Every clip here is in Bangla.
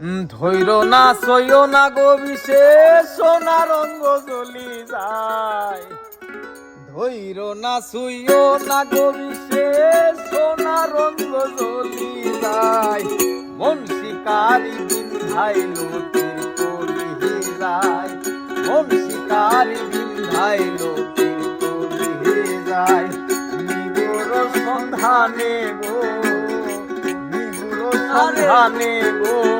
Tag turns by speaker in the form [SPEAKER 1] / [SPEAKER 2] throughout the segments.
[SPEAKER 1] ধৈর না, সইও না গো বিশেষ, সোনা রঙ্গ জ্বলি যায়। ধৈর না, সুইও না গো বিশেষ, সোনা রঙ্গ জ্বলি যায়। মন শিকারি বিন্ধাইল তীর কলি যায়। মন শিকারি বিন্ধাইল তীর কলি যায়। নিগুর সন্ধানে গো নিগুর সন্ধানে গো।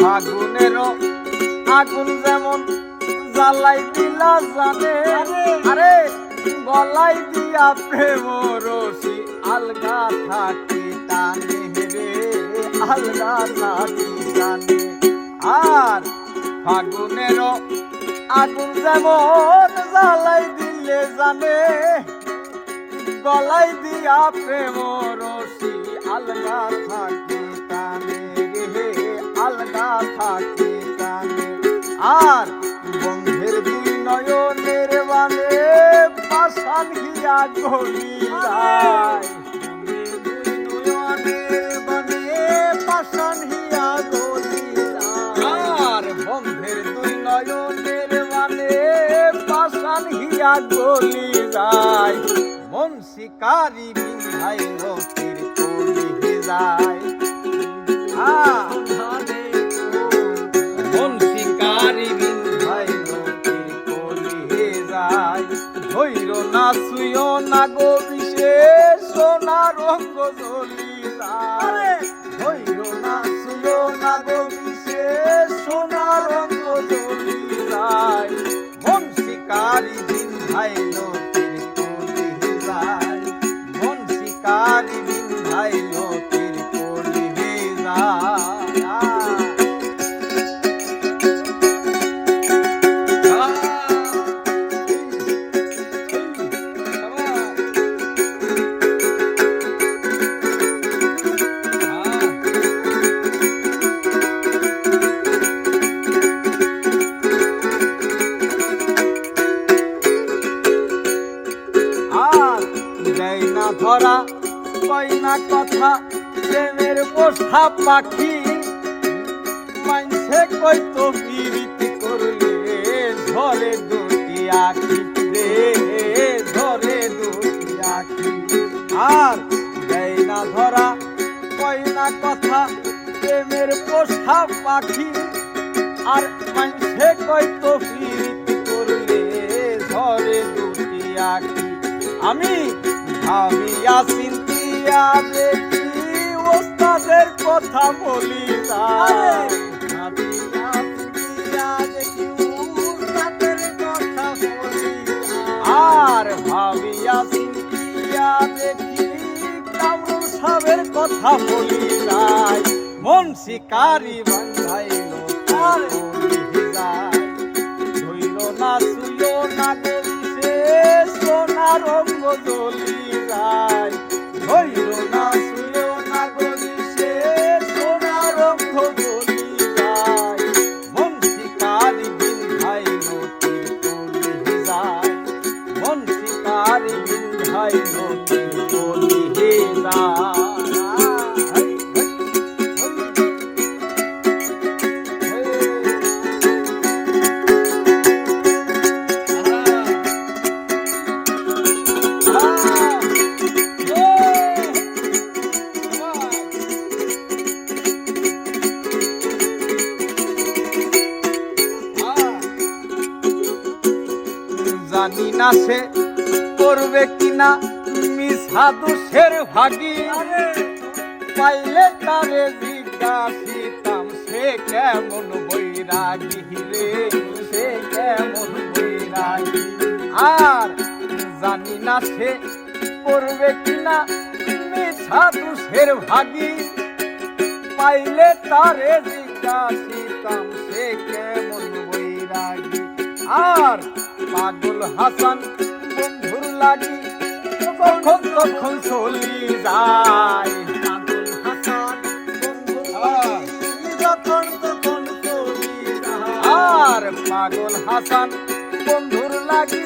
[SPEAKER 1] ফাগুনের আগুন যেমন জ্বালাই দিলা জানে। আরে গলাই দিয়া প্রেম রসি, আলগা থাকি টানে রে, আলগা থাকি জানে আর ফাগুনের আগুন যেমন জ্বালাই দিলে জানে, গলাই দিয়া প্রেম রসি, আলগা থাকি টানে রে, আলগা থাকি টানে। আর হিয়া গলি যায়। নয়নের বানে পাশান হিয়া গলি আর বন্ধের দুই নয়নের বানে পাশান হিয়া গলি যায়। মন শিকারি বিন্ধাইল তীর কলি যায়। ধৈর না সুইও না গো বিশেষ সোনা রঙ্গ যায় ধৈর না সুইও না গো বিশেষ সোনা রঙ্গ যায় মন শিকারি মন শিকারি দেয় না ধরা কই না কথা, প্রেমের পোষা পাখি। মানছে কই তো বিরীতি করলে ধরে দুটি আখি রে ধরে দুটি আখি। আর দেয় না ধরা কই না কথা, প্রেমের পোষা পাখি। আর মানছে কই তো বিরীতি করলে ধরে দুটি আখি। আমি ভাবিয়া চিন্তিয়া দেখি ওস্তাদের কথা বলি। আর। ভাবিয়া চিন্তিয়া দেখি কামরুল সাহেবের কথা বলি তাই মন শিকারি বান্ধাইল তার বলি না সুইও না গলিছে সোনা রঙ্গ জ্বলি যায় ধৈর না সুইও না গলিছে সোনা রঙ্গ জ্বলি যায় মন শিকারি বিন্ধাইল তীর কলি যায় মন শিকারি বিন্ধাইল তীর জানি না সে করবে কিনা মিস সাধুষের ভাগী। পাইলে তারে জিজ্ঞাসিতাম সে কেমন বৈরাগী রে? সে কেমন বৈরাগী? আর জানি না সে করবে কিনা সাধুষের ভাগী। পাইলে তারে জিজ্ঞাসিতাম সে কেমন বৈরাগী? আর পাগল হাসান, বন্ধুর লাগি কখন কখন চলি যায়। পাগল হাসান যখন, তখন চলি আর পাগল হাসান, বন্ধুর লাগি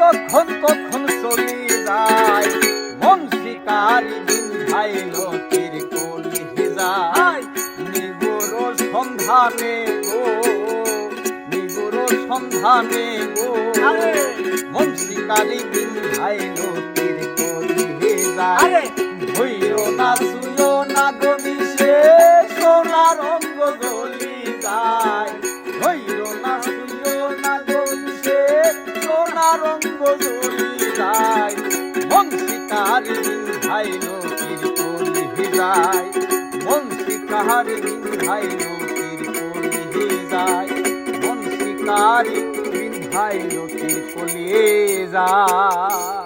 [SPEAKER 1] কখন কখন চলি যায়। মন শিকারি বিন্ধাইল তীর কলি যায়। নিগুর সন্ধানে গো সন্ধানে গো। মন শিকারি বিন্ধাইল তীর কলি যায়। হইও না শুইও না গমিছে সোনা রঙ্গ জ্বলি যায়। হইও না শুইও না গমিছে সোনা রঙ্গ জ্বলি যায়। মন শিকারি বিন্ধাইল তীর কলি যায়। মন শিকারি বিন্ধাইল তীর কলি যায়। শিকারি বিন্ধাইল তীর কলিয়ে যায়।